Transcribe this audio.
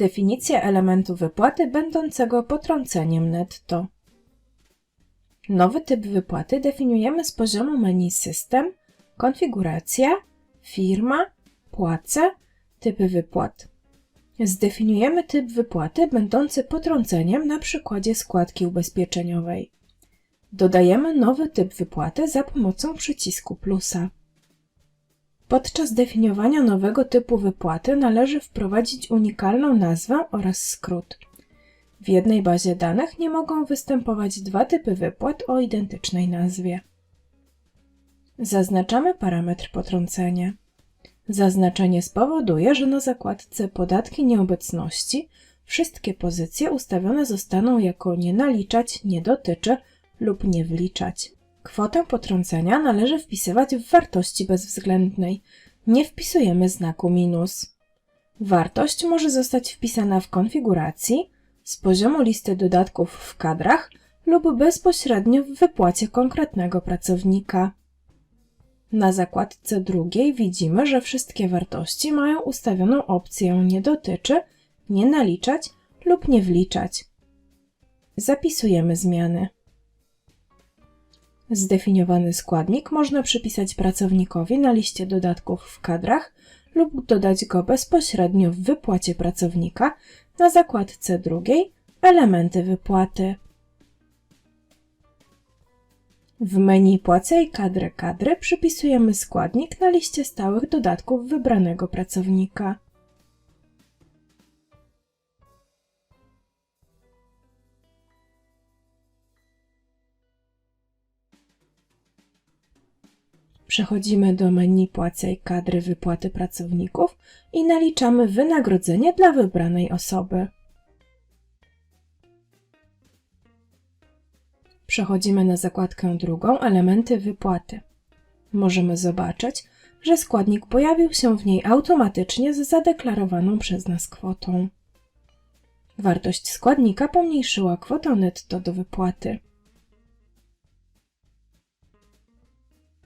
Definicja elementu wypłaty będącego potrąceniem netto. Nowy typ wypłaty definiujemy z poziomu menu System, Konfiguracja, Firma, Płace, Typy wypłat. Zdefiniujemy typ wypłaty będący potrąceniem na przykładzie składki ubezpieczeniowej. Dodajemy nowy typ wypłaty za pomocą przycisku plusa. Podczas definiowania nowego typu wypłaty należy wprowadzić unikalną nazwę oraz skrót. W jednej bazie danych nie mogą występować dwa typy wypłat o identycznej nazwie. Zaznaczamy parametr potrącenia. Zaznaczenie spowoduje, że na zakładce Podatki nieobecności wszystkie pozycje ustawione zostaną jako nie naliczać, nie dotyczy lub nie wliczać. Kwotę potrącenia należy wpisywać w wartości bezwzględnej. Nie wpisujemy znaku minus. Wartość może zostać wpisana w konfiguracji, z poziomu listy dodatków w kadrach lub bezpośrednio w wypłacie konkretnego pracownika. Na zakładce drugiej widzimy, że wszystkie wartości mają ustawioną opcję nie dotyczy, nie naliczać lub nie wliczać. Zapisujemy zmiany. Zdefiniowany składnik można przypisać pracownikowi na liście dodatków w kadrach lub dodać go bezpośrednio w wypłacie pracownika na zakładce drugiej Elementy wypłaty. W menu Płacę i kadrę kadry przypisujemy składnik na liście stałych dodatków wybranego pracownika. Przechodzimy do menu Płacę i kadry wypłaty pracowników i naliczamy wynagrodzenie dla wybranej osoby. Przechodzimy na zakładkę drugą Elementy wypłaty. Możemy zobaczyć, że składnik pojawił się w niej automatycznie z zadeklarowaną przez nas kwotą. Wartość składnika pomniejszyła kwotę netto do wypłaty.